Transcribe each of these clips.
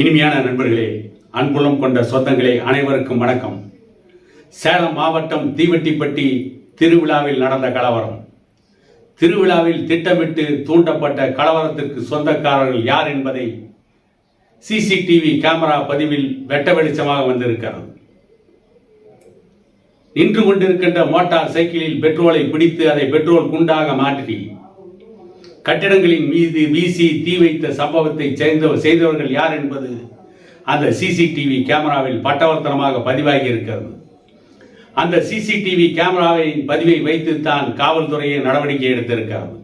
இனிமையான நண்பர்களே அன்புள்ளம் கொண்ட சொந்தங்களே அனைவருக்கும் வணக்கம். சேலம் மாவட்டம் தீவட்டிப்பட்டி திருவிழாவில் நடந்த கலவரம். திருவிழாவில் திட்டமிட்டு தூண்டப்பட்ட கலவரத்திற்கு சொந்தக்காரர்கள் யார் என்பதை சிசிடிவி கேமரா பதிவில் வெட்ட வெளிச்சமாக வந்திருக்கிறது. நின்று கொண்டிருக்கின்ற மோட்டார் சைக்கிளில் பெட்ரோலை பிடித்து அதை பெட்ரோல் குண்டாக மாற்றி கட்டிடங்களின் மீது வீசி தீ வைத்த சம்பவத்தை செய்த செய்தவர்கள் யார் என்பது அந்த சிசிடிவி கேமராவில் பட்டவர்த்தனமாக பதிவாகி இருக்கிறது. அந்த சிசிடிவி கேமராவின் பதிவை வைத்துத்தான் காவல்துறையை நடவடிக்கை எடுத்திருக்கிறது.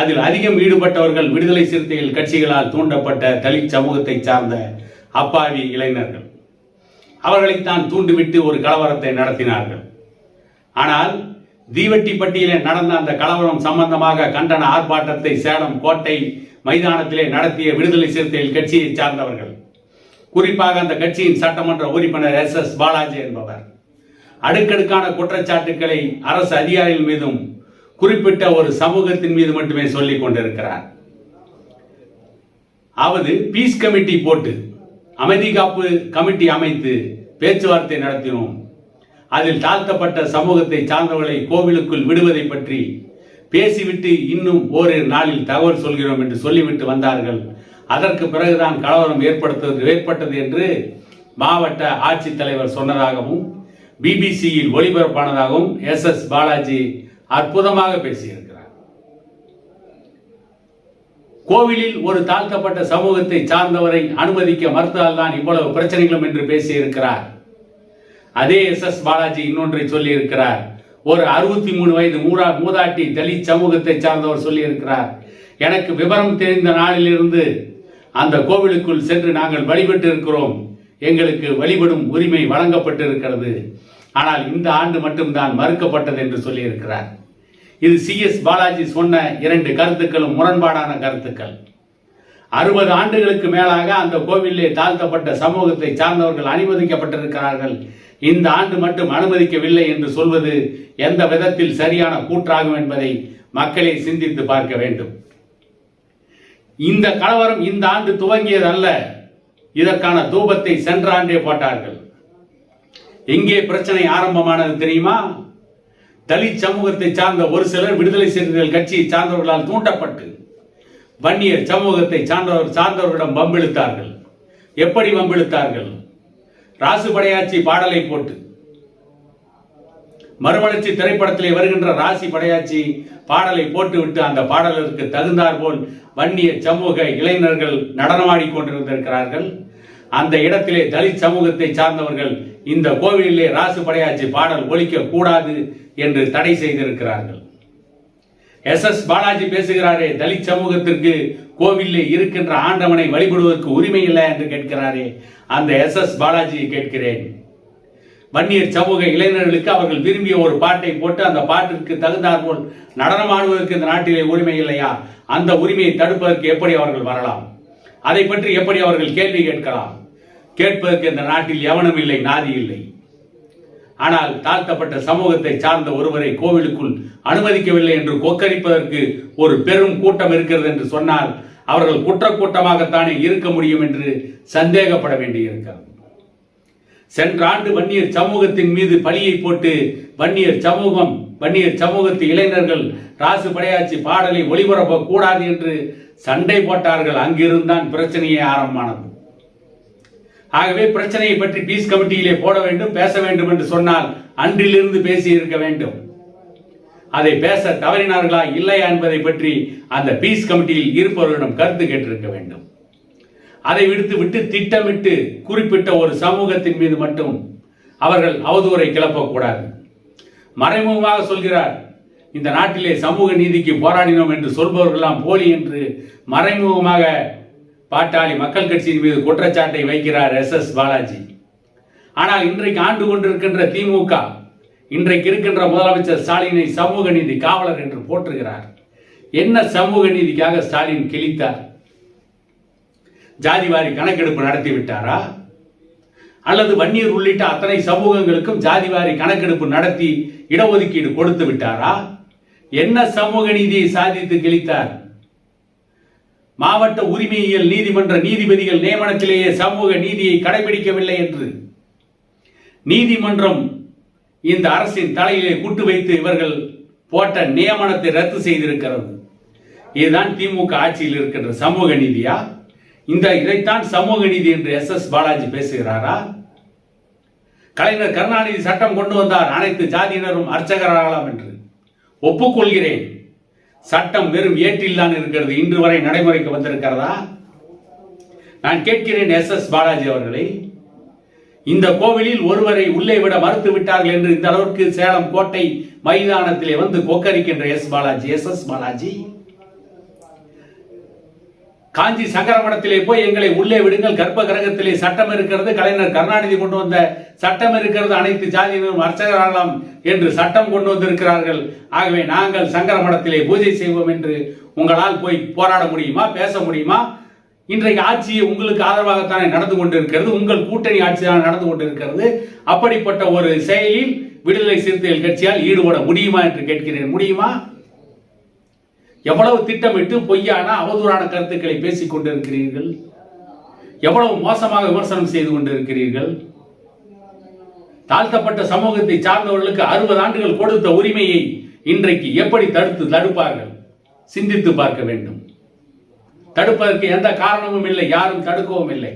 அதில் அதிகம் ஈடுபட்டவர்கள் விடுதலை சிறுத்தைகள் கட்சிகளால் தூண்டப்பட்ட தலித் சமூகத்தை சார்ந்த அப்பாவி இளைஞர்கள். அவர்களைத்தான் தூண்டிவிட்டு ஒரு கலவரத்தை நடத்தினார்கள். ஆனால் தீவட்டிப்பட்டியிலே நடந்த அந்த கலவரம் சம்பந்தமாக கண்டன ஆர்ப்பாட்டத்தை சேலம் கோட்டை மைதானத்திலே நடத்திய விடுதலை சிறுத்தைகள் கட்சியை சார்ந்தவர்கள். குறிப்பாக அந்த கட்சியின் சட்டமன்ற உறுப்பினர் எஸ் எஸ் பாலாஜி என்பவர். அடுக்கடுக்கான குற்றச்சாட்டுக்களை அரசு அதிகாரிகள் மீதும் குறிப்பிட்ட ஒரு சமூகத்தின் மீது மட்டுமே சொல்லிக் கொண்டிருக்கிறார். அவது பீஸ் கமிட்டி போட்டு அமைதி காப்பு கமிட்டி அமைத்து பேச்சுவார்த்தை நடத்தினோம். அதில் தாழ்த்தப்பட்ட சமூகத்தை சார்ந்தவர்களை கோவிலுக்குள் விடுவதை பற்றி பேசிவிட்டு இன்னும் ஓரிரு நாளில் தகவல் சொல்கிறோம் என்று சொல்லிவிட்டு வந்தார்கள். அதற்கு பிறகுதான் கலவரம் ஏற்படுத்தது ஏற்பட்டது என்று மாவட்ட ஆட்சித்தலைவர் சொன்னதாகவும் பிபிசியில் ஒளிபரப்பானதாகவும் எஸ் எஸ் பாலாஜி அற்புதமாக பேசியிருக்கிறார். கோவிலில் ஒரு தாழ்த்தப்பட்ட சமூகத்தை சார்ந்தவரை அனுமதிக்க மறுத்ததால் தான் இவ்வளவு பிரச்சனைகளும் என்று பேசியிருக்கிறார். அதே எஸ் எஸ் பாலாஜி இன்னொன்றை சொல்லியிருக்கிறார். ஒரு அறுபத்தி மூணு வயது மூடா மூதாட்டி தலித் சமூகத்தை சார்ந்தவர் சொல்லியிருக்கிறார். எனக்கு விவரம் தெரிந்த நாளிலிருந்து அந்த கோவிலுக்குள் சென்று நாங்கள் வழிபட்டு இருக்கிறோம் எங்களுக்கு வழிபடும் உரிமை வழங்கப்பட்டிருக்கிறது. ஆனால் இந்த ஆண்டு மட்டும்தான் மறுக்கப்பட்டது என்று சொல்லியிருக்கிறார். இது சி எஸ் பாலாஜி சொன்ன இரண்டு கருத்துக்களும் முரண்பாடான கருத்துக்கள். அறுபது ஆண்டுகளுக்கு மேலாக அந்த கோவிலே தாழ்த்தப்பட்ட சமூகத்தை சார்ந்தவர்கள் அனுமதிக்கப்பட்டிருக்கிறார்கள் இந்த ஆண்டு மட்டும் அனுமதிக்கவில்லை என்று சொல்வது எந்த விதத்தில் சரியான கூற்றாகும் என்பதை மக்களே சிந்தித்து பார்க்க வேண்டும். இந்த கலவரம் இந்த ஆண்டு துவங்கியது அல்ல இதற்கான தூபத்தை சென்ற ஆண்டே போட்டார்கள். எங்கே பிரச்சனை ஆரம்பமானது தெரியுமா? தலித் சமூகத்தை சார்ந்த ஒரு சிலர் விடுதலை சிறுத்தைகள் கட்சியை சார்ந்தவர்களால் தூண்டப்பட்டு வன்னியர் சமூகத்தை சார்ந்தவர் சார்ந்தவர்களிடம் வம்பிழுத்தார்கள். எப்படி வம்பிழுத்தார்கள்? ராசு படையாச்சி பாடலை போட்டு. மறுமலர்ச்சி திரைப்படத்திலே வருகின்ற ராசி படையாச்சி பாடலை போட்டுவிட்டு அந்த பாடலுக்கு தகுந்தார் போல் வன்னிய சமூக இளைஞர்கள் நடனமாடி கொண்டிருந்திருக்கிறார்கள். அந்த இடத்திலே தலித் சமூகத்தை சார்ந்தவர்கள் இந்த கோவிலிலே ராசு படையாச்சி பாடல் ஒழிக்க கூடாது என்று தடை செய்திருக்கிறார்கள். எஸ் எஸ் பாலாஜி பேசுகிறாரே தலித் சமூகத்திற்கு கோவிலில் இருக்கின்ற ஆண்டவனை வழிபடுவதற்கு உரிமை இல்லை என்று கேட்கிறாரே. அந்த எஸ் எஸ் பாலாஜியை கேட்கிறேன். வன்னியர் சமூக இளைஞர்களுக்கு அவர்கள் விரும்பிய ஒரு பாட்டை போட்டு அந்த பாட்டிற்கு தகுந்தாற்போல் நடனமாடுவதற்கு இந்த நாட்டிலே உரிமை இல்லையா? அந்த உரிமையை தடுப்பதற்கு எப்படி அவர்கள் வரலாம்? அதை பற்றி எப்படி அவர்கள் கேள்வி கேட்கலாம்? கேட்பதற்கு இந்த நாட்டில் எவனும் இல்லை நாதி இல்லை. ஆனால் தாழ்த்தப்பட்ட சமூகத்தை சார்ந்த ஒருவரை கோவிலுக்குள் அனுமதிக்கவில்லை என்று கொக்கரிப்பதற்கு ஒரு பெரும் கூட்டம் இருக்கிறது என்று சொன்னால் அவர்கள் குற்ற கூட்டமாகத்தானே இருக்க முடியும் என்று சந்தேகப்பட வேண்டியிருக்கிறது. சென்ற ஆண்டு வன்னியர் சமூகத்தின் மீது பழியை போட்டு வன்னியர் சமூகம் வன்னியர் சமூகத்து இளைஞர்கள் ராசு படையாச்சி பாடலை ஒளிபரப்ப கூடாது என்று சண்டை போட்டார்கள். அங்கிருந்தான் பிரச்சனையே ஆரம்பமானது. ஆகவே பிரச்சனையை பற்றி பீஸ் கமிட்டியிலே போட வேண்டும் பேச வேண்டும் என்று சொன்னால் அன்றிலிருந்து பேசி இருக்க வேண்டும். அதை பேச தவறினார்களா இல்லையா என்பதை பற்றி அந்த பீஸ் கமிட்டியில் இருப்பவர்களிடம் கருத்து கேட்டிருக்க வேண்டும். அதை விடுத்து விட்டு திட்டமிட்டு குறிப்பிட்ட ஒரு சமூகத்தின் மீது மட்டும் அவர்கள் அவதூறை கிளப்பக்கூடாது மறைமுகமாக சொல்கிறார் இந்த நாட்டிலே சமூக நீதிக்கு போராடினோம் என்று சொல்பவர்களெல்லாம் போலி என்று மறைமுகமாக பாட்டாளி மக்கள் கட்சியின் மீது குற்றச்சாட்டை வைக்கிறார் எஸ் எஸ் பாலாஜி. ஆனால் இன்றைக்கு ஆண்டு கொண்டிருக்கின்ற திமுக இன்றைக்கு இருக்கின்ற முதலமைச்சர் ஸ்டாலினை சமூக நீதி காவலர் என்று போற்றுகிறார். என்ன சமூக நீதிக்காக ஸ்டாலின் கிழித்தார்? ஜாதிவாரி கணக்கெடுப்பு நடத்திவிட்டாரா? அல்லது வன்னியர் உள்ளிட்ட அத்தனை சமூகங்களுக்கும் ஜாதிவாரி கணக்கெடுப்பு நடத்தி இடஒதுக்கீடு கொடுத்து விட்டாரா? என்ன சமூக நீதியை சாதித்து கிழித்தார்? மாவட்ட உரிமையியல் நீதிமன்ற நீதிபதிகள் நியமனத்திலேயே சமூக நீதியை கடைபிடிக்கவில்லை என்று நீதிமன்றம் இந்த அரசின் தலையிலே கூட்டு வைத்து இவர்கள் போட்ட நியமனத்தை ரத்து செய்திருக்கிறது. இதுதான் திமுக ஆட்சியில் இருக்கின்ற சமூக நீதியா? இந்த இதைத்தான் சமூக நீதி என்று எஸ் எஸ் பாலாஜி பேசுகிறாரா? கலைஞர் கருணாநிதி சட்டம் கொண்டு வந்தார் அனைத்து ஜாதியினரும் அர்ச்சகராகலாம் என்று ஒப்புக்கொள்கிறேன். சட்டம் வெறும் ஏற்றில்தான் இருக்கிறது. இன்று வரை நடைமுறைக்கு வந்திருக்கிறதா? நான் கேட்கிறேன் எஸ் எஸ் பாலாஜி அவர்களை இந்த கோவிலில் ஒருவரை உள்ளே விட மறுத்து விட்டார்கள் என்று இந்த அளவிற்கு சேலம் கோட்டை மைதானத்திலே வந்து கொக்கரிக்கின்ற S Balaji S S Balaji. Kanchi சங்கரமடத்திலே போய் எங்களை உள்ளே விடுங்கள். கர்ப்ப கிரகத்திலே சட்டம் இருக்கிறது. கலைஞர் கருணாநிதி கொண்டு வந்த சட்டம் இருக்கிறது. அனைத்து ஜாதியினரும் அர்ச்சகராகலாம் என்று சட்டம் கொண்டு வந்திருக்கிறார்கள். ஆகவே நாங்கள் சங்கரமடத்திலே பூஜை செய்வோம் என்று உங்களால் போய் போராட முடியுமா? பேச முடியுமா? இன்றைக்கு ஆட்சி உங்களுக்கு ஆதரவாகத்தானே நடந்து கொண்டிருக்கிறது. உங்கள் கூட்டணி ஆட்சி தான் நடந்து கொண்டிருக்கிறது. அப்படிப்பட்ட ஒரு செயலில் விடுதலை சிறுத்தைகள் கட்சியால் ஈடுபட முடியுமா என்று கேட்கிறேன். முடியுமா? எவ்வளவு திட்டமிட்டு பொய்யான அவதூறான கருத்துக்களை பேசிக் கொண்டிருக்கிறீர்கள்? எவ்வளவு மோசமாக விமர்சனம் செய்து கொண்டிருக்கிறீர்கள்? தாழ்த்தப்பட்ட சமூகத்தை சார்ந்தவர்களுக்கு அறுபது ஆண்டுகள் கொடுத்த உரிமையை இன்றைக்கு எப்படி தடுத்து தடுப்பார்கள்? சிந்தித்து பார்க்க வேண்டும். தடுப்பதற்கு எந்த காரணமும் இல்லை யாரும் தடுக்கவும் இல்லை.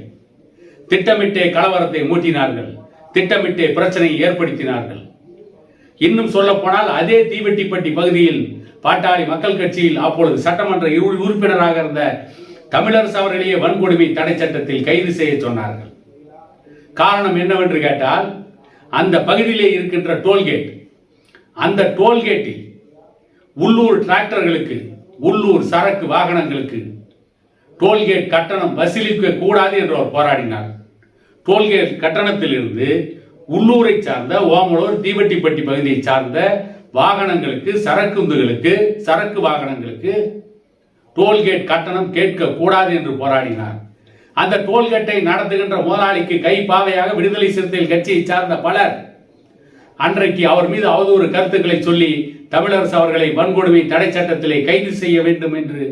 திட்டமிட்டே கலவரத்தை மூட்டினார்கள். திட்டமிட்டே பிரச்சனையை ஏற்படுத்தினார்கள். இன்னும் சொல்ல போனால் அதே தீவெட்டிப்பட்டி பகுதியில் பாட்டாளி மக்கள் கட்சியில் அப்பொழுது சட்டமன்ற உறு- உறுப்பினராக இருந்த தமிழரசு அவர்களையே வன்கொடுமை தடை சட்டத்தில் கைது செய்ய சொன்னார்கள். காரணம் என்னவென்று கேட்டால் அந்த பகுதியிலே இருக்கின்ற டோல்கேட் அந்த டோல்கேட்டில் உள்ளூர் டிராக்டர்களுக்கு உள்ளூர் சரக்கு வாகனங்களுக்கு டோல்கேட் கட்டணம் வசூலிக்க கூடாது என்று அவர் போராடினார். டோல்கேட் கட்டணத்திலிருந்து உள்ளூரை சார்ந்த ஓமலூர் தீவட்டிப்பட்டி பகுதியை சார்ந்த வாகனங்களுக்கு சரக்குந்துகளுக்கு சரக்கு வாகனங்களுக்கு டோல்கேட் கட்டணம் கேட்க கூடாது என்று போராடினார். அந்த டோல்கேட்டை நடத்துகின்ற முதலாளிக்கு கை பாவையாக விடுதலை சிறுத்தைகள் கட்சியை சார்ந்த பலர் அன்றைக்கு அவர் மீது அவதூறு கருத்துக்களை சொல்லி தமிழரசு அவர்களை வன்கொடுமை தடை சட்டத்திலே கைது செய்ய வேண்டும் என்று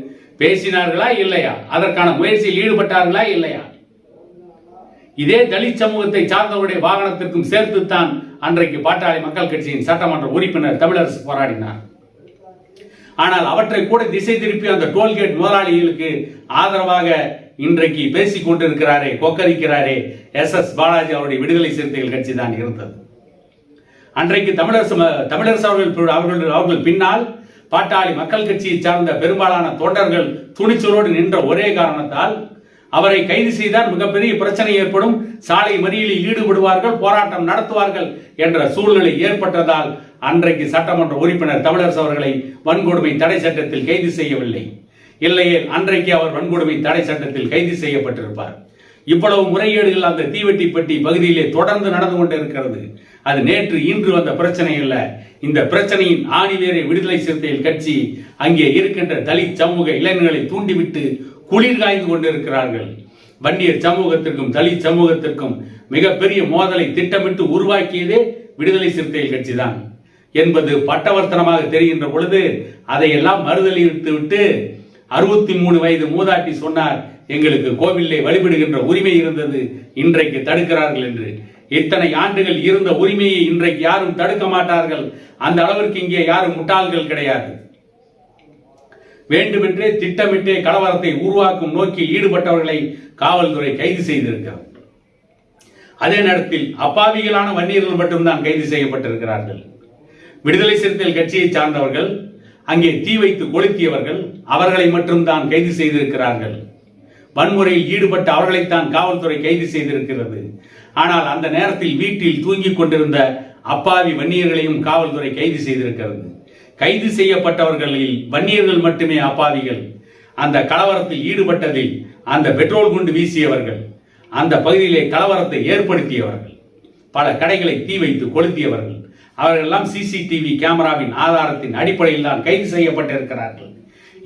பேசினார்களா இல்லையா? அதற்கான முயற்சியில் ஈடுபட்டார்களா இல்லையா? இதே தலித் சமூகத்தை சார்ந்தவருடைய வாகனத்திற்கும் சேர்த்துத்தான் அன்றைக்கு பாட்டாளி மக்கள் கட்சியின் சட்டமன்ற உறுப்பினர் தமிழரசு போராடினார். ஆனால் அவற்றை கூட திசை திருப்பி அந்த டோல்கேட் முதலாளிகளுக்கு ஆதரவாக இன்றைக்கு பேசிக் கொண்டிருக்கிறாரே கொக்கரிக்கிறாரே எஸ். எஸ். பாலாஜி அவருடைய விடுதலை சிறுத்தைகள் கட்சி தான் இருந்தது. அன்றைக்கு தமிழரசு தமிழரசு அவர்கள் அவர்கள் அவர்கள் பின்னால் பாட்டாளி மக்கள் கட்சியை சார்ந்த பெரும்பாலான தொண்டர்கள் துணிச்சலோடு நின்ற ஒரே காரணத்தால் அவரை கைது செய்தால் மிகப்பெரிய பிரச்சனை ஏற்படும். சாலை மறியலில் ஈடுபடுவார்கள் போராட்டம் நடத்துவார்கள் என்ற சூழ்நிலை ஏற்பட்டதால் அன்றைக்கு சட்டமன்ற உறுப்பினர் தமிழரசு அவர்களை வன்கொடுமை தடை சட்டத்தில் கைது செய்யவில்லை. இல்லையே அன்றைக்கு அவர் வன்கொடுமை தடை சட்டத்தில் கைது செய்யப்பட்டிருப்பார். இவ்வளவு முறைகேடுகள் அந்த தீவெட்டிப்பட்டி பகுதியிலே தொடர்ந்து நடந்து கொண்டிருக்கிறது. அது நேற்று இன்று வந்த பிரச்சனை அல்ல. இந்த பிரச்சனையின் ஆணிவேரை விடுதலை சிறுத்தைகள் கட்சி அங்கே இருக்கின்ற தலித் சமூக இளைஞர்களை தூண்டிவிட்டு குளிர் காய்ந்து கொண்டிருக்கிறார்கள். வன்னியர் சமூகத்திற்கும் தலித் சமூகத்திற்கும் மிகப்பெரிய மோதலை திட்டமிட்டு உருவாக்கியதே விடுதலை சிறுத்தைகள் கட்சிதான். என்பது பட்டவர்த்தனமாக தெரிகின்ற பொழுது அதையெல்லாம் மறுதலித்து விட்டு அறுபத்தி மூணு வயது மூதாட்டி சொன்னார் எங்களுக்கு கோவிலே வழிபடுகின்ற உரிமை இருந்தது இன்றைக்கு தடுக்கிறார்கள் என்று. இத்தனை ஆண்டுகள் இருந்த உரிமையை இன்றைக்கு யாரும் தடுக்க மாட்டார்கள். அந்த அளவிற்கு இங்கே யாரும் முட்டாள்கள் கிடையாது. வேண்டுமென்றே திட்டமிட்டே கலவரத்தை உருவாக்கும் நோக்கில் ஈடுபட்டவர்களை காவல்துறை கைது செய்திருக்கிறது அதே நேரத்தில் அப்பாவிகளான வன்னியர்கள் மட்டும்தான் கைது செய்யப்பட்டிருக்கிறார்கள். விடுதலை சிறுத்தைகள் கட்சியை சார்ந்தவர்கள் அங்கே தீ வைத்து கொளுத்தியவர்கள் அவர்களை மட்டும்தான் கைது செய்திருக்கிறார்கள். வன்முறையில் ஈடுபட்ட அவர்களைத்தான் காவல்துறை கைது செய்திருக்கிறது. ஆனால் அந்த நேரத்தில் வீட்டில் தூங்கிக் கொண்டிருந்த அப்பாவி வன்னியர்களையும் காவல்துறை கைது செய்திருக்கிறது. கைது செய்யப்பட்டவர்களில் வன்னியர்கள் மட்டுமே அப்பாவிகள். அந்த கலவரத்தில் ஈடுபட்டதில் அந்த பெட்ரோல் குண்டு வீசியவர்கள் அந்த பகுதியிலே கலவரத்தை ஏற்படுத்தியவர்கள் பல கடைகளை தீ வைத்து கொளுத்தியவர்கள். அவர்களெல்லாம் சிசிடிவி கேமராவின் ஆதாரத்தின் அடிப்படையில் தான் கைது செய்யப்பட்டிருக்கிறார்கள்.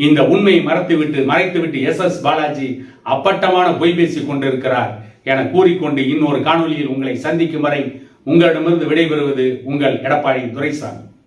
இந்த உண்மையை மறைத்துவிட்டு மறைத்துவிட்டு எஸ் எஸ் பாலாஜி அப்பட்டமான பொய் பேசிக் கொண்டிருக்கிறார் என கூறிக்கொண்டு இன்னொரு காணொலியில் உங்களை சந்திக்கும் வரை உங்களிடமிருந்து விடைபெறுவது உங்கள் எடப்பாடி துரைசாமி.